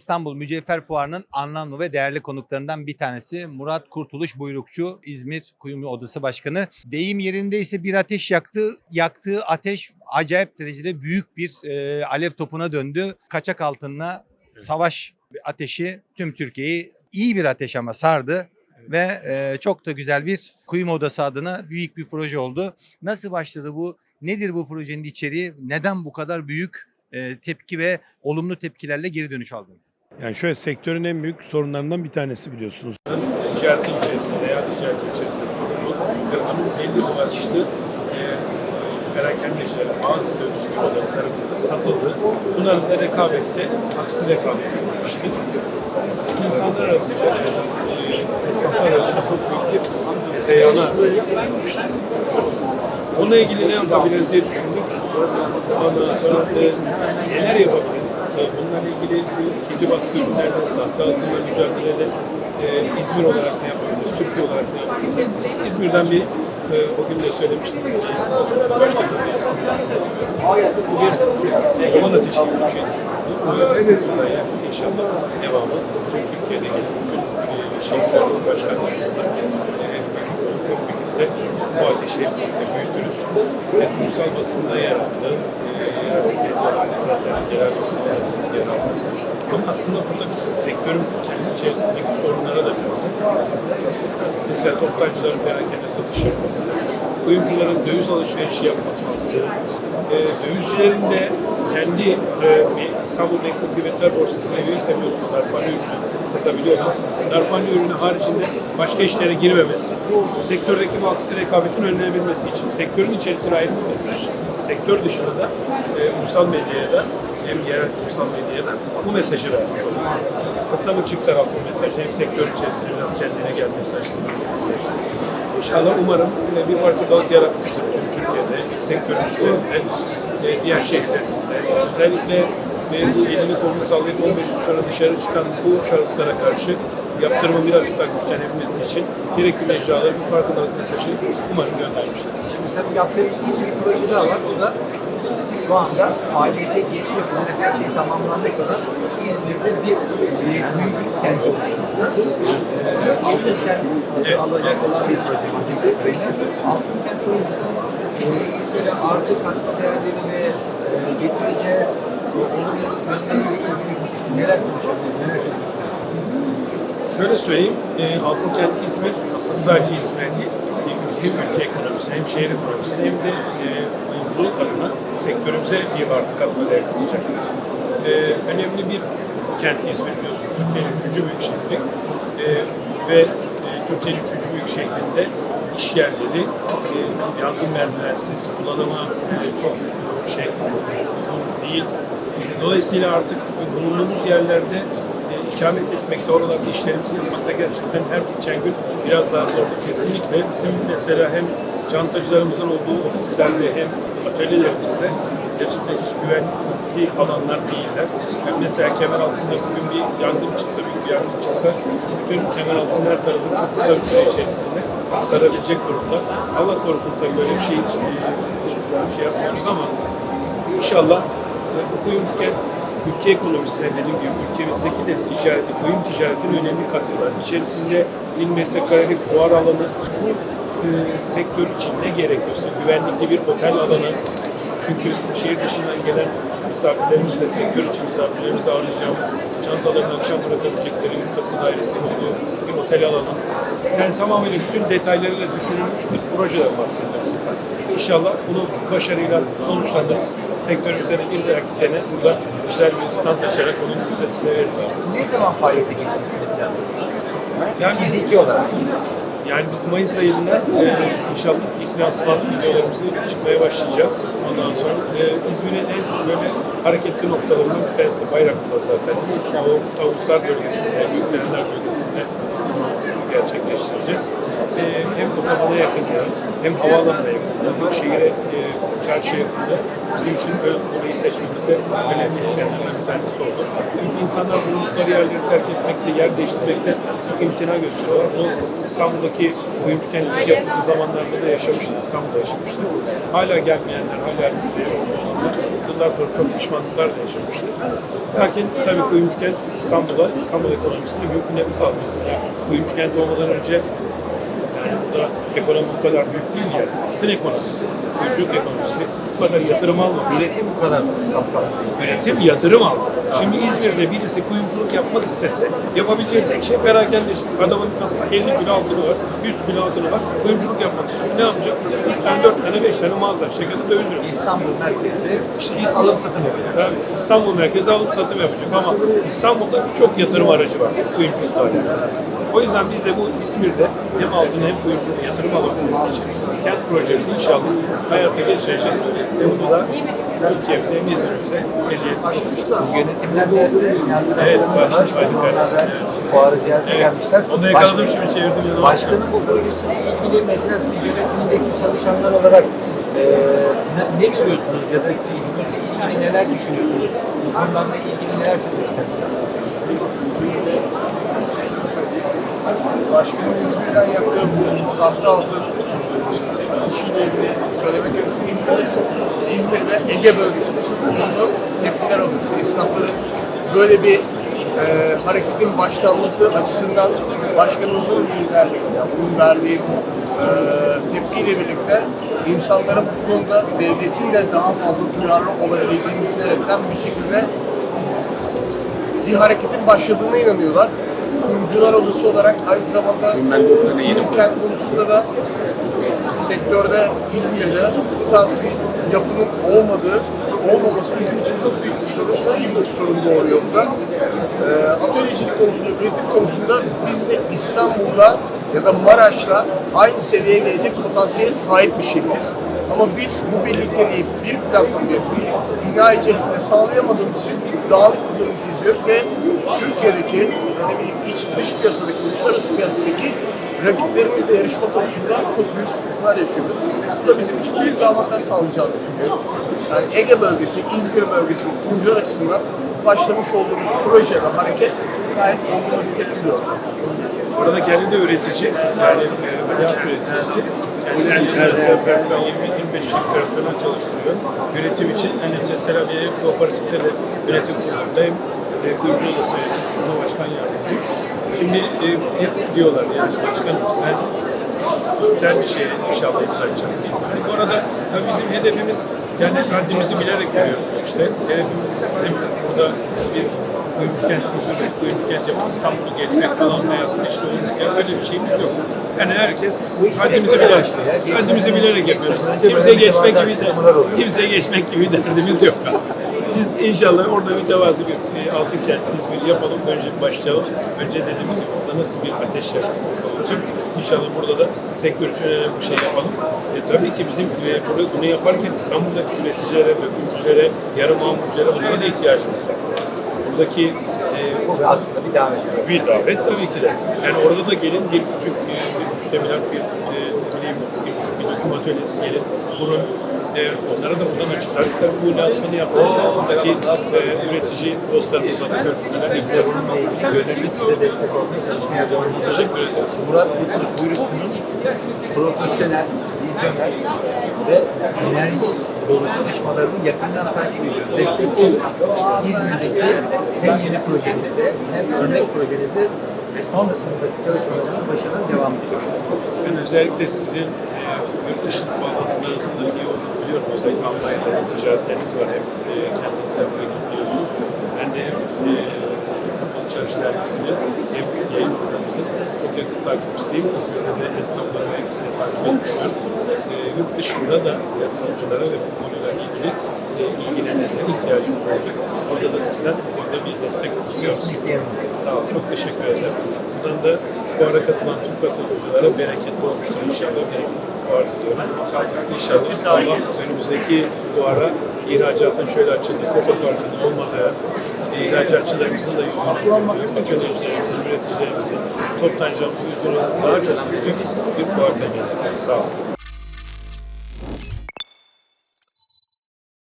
İstanbul Mücevher Fuarı'nın anlamlı ve değerli konuklarından bir tanesi Murat Kurtuluş Buyrukçu, İzmir Kuyumlu Odası Başkanı. Deyim yerindeyse bir ateş yaktı. Yaktığı ateş acayip derecede büyük bir e, alev topuna döndü. Kaçak altınla savaş ateşi tüm Türkiye'yi iyi bir ateş ama sardı ve e, çok da güzel bir kuyum odası adına büyük bir proje oldu. Nasıl başladı bu? Nedir bu projenin içeriği? Neden bu kadar büyük e, tepki ve olumlu tepkilerle geri dönüş aldın? Yani şöyle sektörün en büyük sorunlarından bir tanesi biliyorsunuz. Ticaretin içerisinde veya ticaretin içerisinde sorumlu ve onun belli başlı e, perakendecilerin bazı dönüş büroları tarafından satıldı. Bunların da rekabette haksız rekabete uğraştı. E, insanlar arasında, e, esnaflar arasında çok büyük bir seyana uğraştı. Onunla ilgili ne yapabiliriz diye düşündük. Ondan sonra e, neler yapabiliriz? E, bunlarla ilgili bu ikinci baskı ürünlerle, sahte altınla mücadelede e, İzmir olarak ne yapabiliriz? Türkiye olarak ne yapabiliriz? Biz İzmir'den bir e, o gün de söylemiştim. E, başka bir Bu bir roman ateşi gibi bir şey düşünüyordu. O yüzden İzmir'den yaptık inşallah devamı. Tüm Türkiye'de gelip bütün e, şehirlerin başkanlarımızla e, birlikte bu ateşi hep birlikte büyütürüz. Ve ulusal basında yer aldı. E, zaten yerel basında da çok yer aldı. Ama aslında burada biz sektörümüzün kendi içerisindeki sorunlara da biraz. Mesela toptancıların perakende satış yapması, kuyumcuların döviz alışverişi yapması, e, dövizcilerin de kendi e, İstanbul Menkul Kıymetler Borsası'na üyeyse biliyorsunuz darpane ürünü satabiliyorlar. Darpane ürünü haricinde başka işlere girmemesi, sektördeki bu haksız rekabetin önlenebilmesi için sektörün içerisine ayrı bir mesaj, sektör dışında da e, ulusal medyaya da hem yerel ulusal medyaya da bu mesajı vermiş olduk. Aslında bu çift taraflı mesaj hem sektör içerisinde biraz kendine gel bir mesaj. İnşallah umarım e, bir farkındalık yaratmıştır tüm Türkiye'de, sektörün üzerinde, e, diğer şehirlerimizde. Özellikle e, bu elini kolunu sallayıp 15 yıl sonra dışarı çıkan bu şahıslara karşı yaptırımın birazcık daha güçlenebilmesi için gerekli mecralara bir farkındalık mesajı umarım göndermişiz. Tabii yaptığı ikinci bir proje daha var. O da şu anda faaliyete geçmek üzere her şey tamamlanmış olan İzmir'de bir e, büyük kent oluşturması. E, Altın Kent Evet. alacak olan bir proje. Altın Kent projesi e, İzmir'e artı katma değerleri ve e, e, olumlu yönleriyle ilgili neler konuşabiliriz, neler söylemek istersiniz? Şöyle söyleyeyim, e, Altınkent İzmir aslında sadece İzmir değil, hem ülke ekonomisine hem şehir ekonomisine hem de e, oyunculuk adına sektörümüze bir artı katma değer katacaktır. E, önemli bir kent İzmir biliyorsunuz, Türkiye'nin üçüncü büyük şehri e, ve e, Türkiye'nin üçüncü büyük şehrinde iş yerleri e, yangın merdivensiz kullanıma e, çok şey uygun değil. Dolayısıyla artık bulunduğumuz yerlerde e, ikamet etmekte, oralarda işlerimizi yapmakta gerçekten her geçen gün biraz daha zor. Kesinlikle bizim mesela hem çantacılarımızın olduğu ofislerde hem atölyelerimizde gerçekten hiç güvenli alanlar değiller. Yani mesela kemer altında bugün bir yangın çıksa, büyük bir yangın çıksa bütün kemer altının her tarafını çok kısa bir süre içerisinde sarabilecek durumda. Allah korusun tabii böyle bir şey hiç e, şey yapmıyoruz ama İnşallah e, bu kuyumcu kent ülke ekonomisine dediğim gibi ülkemizdeki de ticareti, kuyum ticaretinin önemli katkıları. İçerisinde 1000 metrekarelik fuar alanı, e, sektör için ne gerekiyorsa güvenlikli bir otel alanı, çünkü şehir dışından gelen misafirlerimiz de sektör için misafirlerimizi ağırlayacağımız çantalarını akşam bırakabilecekleri bir kasa dairesinin olduğu bir otel alanı. Yani tamamen bütün detaylarıyla düşünülmüş bir projeden bahsediyoruz. İnşallah bunu başarıyla sonuçlandırırız. Sektörümüze de bir dahaki sene burada güzel bir stand açarak onun müjdesini veririz. Ne zaman faaliyete geçmesini planlıyorsunuz? Yani biz, Fiziki olarak. yani biz Mayıs ayında e, inşallah ilk lansman videolarımızı çıkmaya başlayacağız. Ondan sonra e, İzmir'in en böyle hareketli noktalarından bir tanesi de Bayraklılar zaten. O Tavuslar bölgesinde, Büyüklerenler bölgesinde gerçekleştireceğiz. E, hem otobana yakında, hem havaalanına yakında, hem şehire, e, çarşıya yakında bizim için orayı seçmemizde önemli etkenlerden bir tanesi oldu. Çünkü insanlar bulundukları yerleri terk etmekte, yer değiştirmekte çok imtina gösteriyorlar. Bu İstanbul'daki kuyumcu kentlik yapıldığı zamanlarda da yaşamıştı, İstanbul'da yaşamıştı. Hala gelmeyenler, hala orada olanlar yıllar sonra çok pişmanlıklar da yaşamıştı. Lakin tabii Kuyumcu Kent İstanbul'a, İstanbul ekonomisine büyük bir nefes aldı mesela. Kuyumcu Kent olmadan önce ekonomi bu kadar büyük değil yani. Altın ekonomisi, kuyumculuk ekonomisi bu kadar yatırım almamış. Üretim bu kadar kapsamlı değil. Üretim yatırım aldı. Şimdi İzmir'de birisi kuyumculuk yapmak istese yapabileceği tek şey perakendecilik. Adamın mesela 50 kilo altını var, 100 kilo altını var. Kuyumculuk yapmak istiyor. Ne yapacak? 3 tane, 4 tane, 5 tane mağaza. Şekerli döviz üretiyor. İstanbul merkezli İşte İstanbul- alım satım yapıyor. Tabii İstanbul merkezi alıp satım yapacak ama İstanbul'da birçok yatırım aracı var kuyumculukla alakalı. O yüzden biz de bu İzmir'de hem altın hem kuyumculuk yatırım alabilmesi için kent projemizi inşallah hayata geçireceğiz. Ve bunu da Türkiye'mize hem İzmir'imize hediye etmiş Yönetimden de yargıda Evet, var. Onlardan evet. Ziyarete gelmişler. Onu yakaladım şimdi çevirdim yanıma. Başkanın bu projesiyle ilgili mesela siz yönetimdeki çalışanlar olarak e, ne, ne görüyorsunuz ya da İzmir'le ilgili neler düşünüyorsunuz? Bu konularla ilgili neler söylemek istersiniz? Başkanın İzmir'den yaptığı bu sahte altın atışıyla ilgili söylemek gerekirse İzmir'de çok, İzmir ve Ege bölgesinde çok olumlu tepkiler alıyor. Biz esnafların böyle bir e, hareketin başlanması açısından başkanımızın liderliğinde, onun verdiği bu e, tepkiyle birlikte insanların bu konuda devletin de daha fazla duyarlı olabileceğini düşünerekten bir şekilde bir hareketin başladığına inanıyorlar. Kuyumcular odası olarak aynı zamanda kent konusunda da sektörde İzmir'de bu tarz bir yapının olmadığı, olmaması bizim için çok büyük bir sorun iyi bir sorun doğuruyor bu da. Ee, atölyecilik konusunda, üretim konusunda biz de İstanbul'da ya da Maraş'la aynı seviyeye gelecek potansiyele sahip bir şehiriz. Ama biz bu birlikteliği bir platformda, bir bina içerisinde sağlayamadığımız için dağınık bir görüntü izliyoruz ve Türkiye'deki ya da iç dış piyasadaki, uluslararası piyasadaki rakiplerimizle yarışma konusunda çok büyük sıkıntılar yaşıyoruz. Bu da bizim için büyük bir avantaj sağlayacağını düşünüyorum. Yani Ege bölgesi, İzmir bölgesi kuyumcular açısından başlamış olduğumuz proje ve hareket gayet olumlu gördü. Orada kendi de üretici, yani e, alyans üreticisi. Kendisi mesela personel 20-25 kişilik personel çalıştırıyor. Üretim için hani mesela bir kooperatifte de yönetim kurulundayım. E, kuyumcu odası yönetim kurulu başkan yardımcı. Şimdi e, hep diyorlar yani başkanım sen güzel bir şey inşallah imza. Yani bu arada tabii bizim hedefimiz yani haddimizi bilerek geliyoruz bu işte. Hedefimiz bizim burada bir kuyumcu kent, İzmir'de kuyumcu kent yapıp İstanbul'u geçmek falan veya işte onun, öyle bir şeyimiz yok. Yani herkes haddimizi bilerek, haddimizi bilerek yapıyoruz. Kimseye geçmek gibi de, kimseye geçmek gibi derdimiz yok. Biz inşallah orada mütevazi bir e, altın kent İzmir yapalım. Önce başlayalım. Önce dediğimiz gibi orada nasıl bir ateş yaktık olacak. İnşallah burada da sektör için önemli bir şey yapalım. E, tabii ki bizim e, burada bunu yaparken İstanbul'daki üreticilere, dökümcülere, yarı mamulcilere onlara da ihtiyacımız var. Buradaki e, Bu aslında bir davet. bir davet tabii ki de. Yani orada da gelin bir küçük e, bir müştemilat, bir e, bir küçük bir döküm atölyesi gelin. Bunun e, onlara da buradan açıklar. Tabii bu lansmanı yaptığımızda buradaki e, üretici dostlarımızla da görüşmeler yapacağız. gönüllü size destek olmaya çalışmaya zaman hazırız. Teşekkür ederim. Murat Kurtuluş Buyrukçu'nun profesyonel, vizyoner ve enerji dolu çalışmalarını yakından takip ediyoruz, destekliyoruz. İzmir'deki hem yeni projenizde hem örnek projenizde ve sonrasındaki çalışmalarının başarılı devam ediyoruz. Ben özellikle sizin e, yurt dışı bağlantılarınızın da iyi biliyorum. Özellikle Almanya'da ticaretleriniz var hem e, kendinize oraya gidiyorsunuz. Ben de hem e, Kapalı Çarşı Dergisi'nin hem yayın organımızın çok yakın takipçisiyim. İzmir'de de esnaflarımı hepsini takip ediyorum. E, yurt dışında da yatırımcılara ve bu konuyla ilgili e, ilgilenenlere ihtiyacımız olacak. Orada da sizden orada bir destek istiyoruz. Sağ ol, çok teşekkür ederim. Buradan da fuara katılan tüm katılımcılara bereketli olmuştur inşallah. Bereketli bir fuar diliyorum. İnşallah Allah önümüzdeki fuara ihracatın şöyle açıldığı, kopya farkının olmadığı, ihracatçılarımızın da yüzünü güldüğü, atölyecilerimizin, üreticilerimizin, toptancılarımızın yüzünü daha çok güldüğü bir fuar temin ediyorum. Sağ olun.